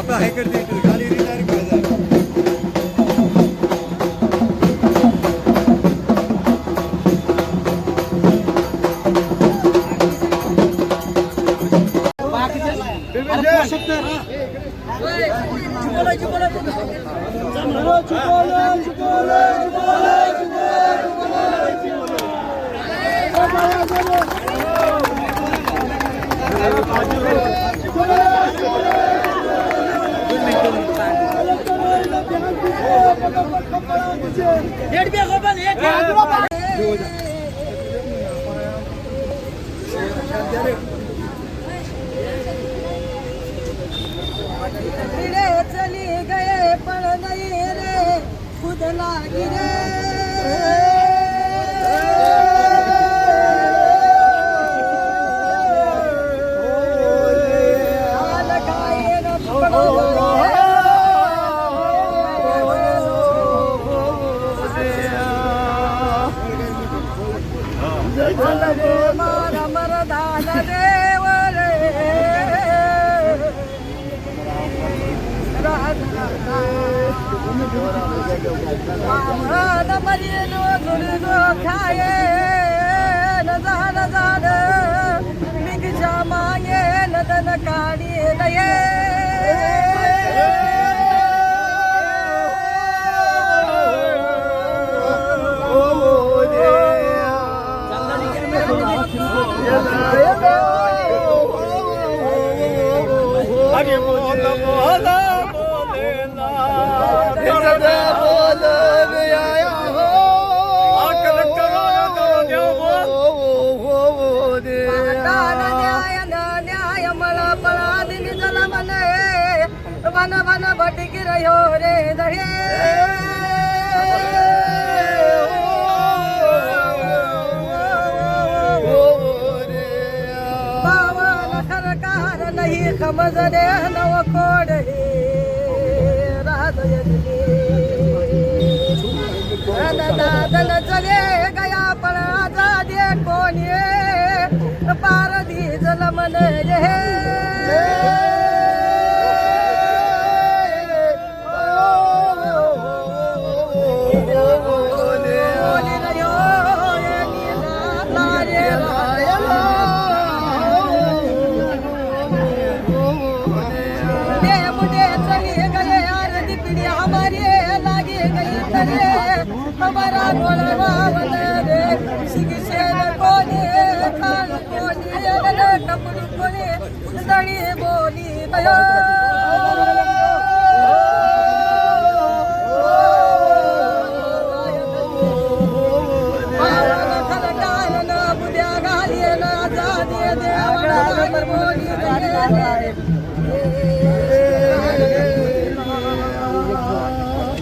அப்பா ஹைக்கர் தேட்டருக்கு রেড বিয়া গোপাল এক Let's go. Hadi bu adamı hadi. मन भटक भटकी रे दहे। पावन खरकार नहीं समझ रे नव कोड हे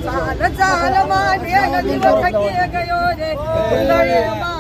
चाल चाल मागे गयो. Bentar.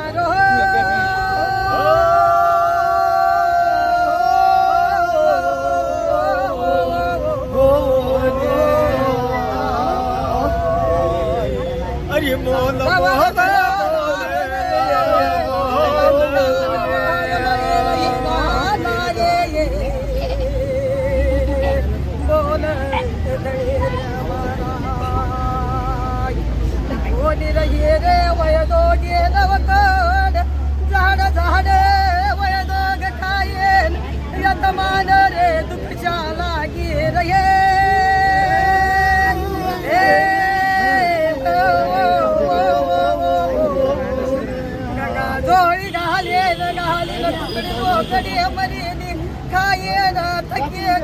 मरीनी खाये ना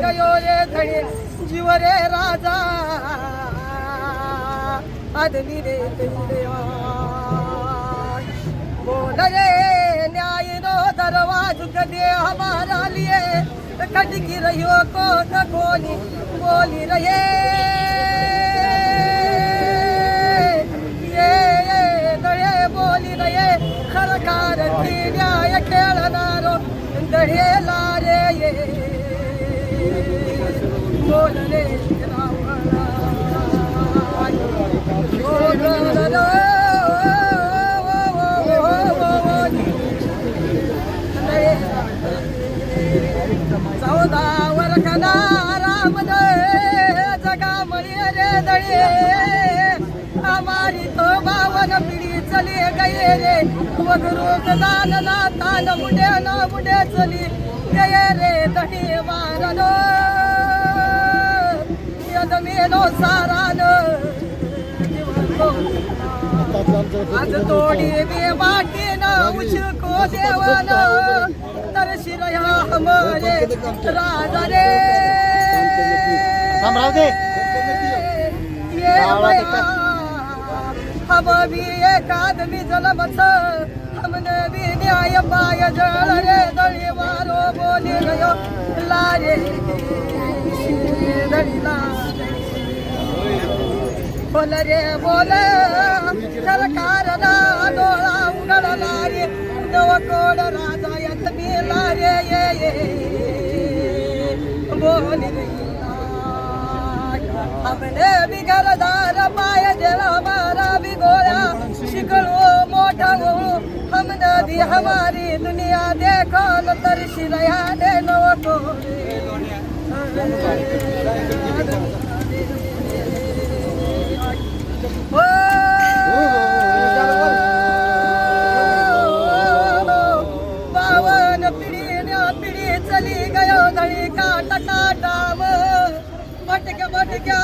गयो रे धडे जीव रे राजा आदमी रे बोल रे न्याय नो दरवाज कदे हमारा लिए खटकी रहियो को न बोली बोली रहे ये ये बोली रहे Oh, oh, रे वगरूक दान ना तान मुंडे ना मुंडे चली. गए रे दही मारनो यद मेलो सारान. आज तोडी बे वाटी ना उचको देवान. तर शिरया हमरे राजा रे राहू दे. ये हम भी एक आदमी जलमत हमने भी न्याय पाय जल रे दड़ी मारो बोली गयो लारे बोल रे बोल। सरकारला डोळा उघडला रे नवकोड राजा यात मेला रे ये ये। बोली रे हमने भी घरदार पाय जरा शिकलो मोठा हो हमने भी हमारी दुनिया देखो न तरसी रया दे नवको बावन पिढी पिढी चली गयो धळी काट काटाम भटक भटक्या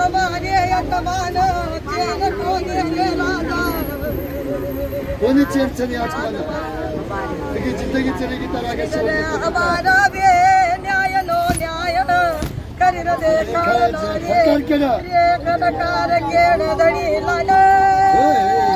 हमारे यजमान चेन कोगे रे राजा Onun için seni açmadım. Peki cidde git seni git araya Hakkar kere. Hakkar kere.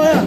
போயா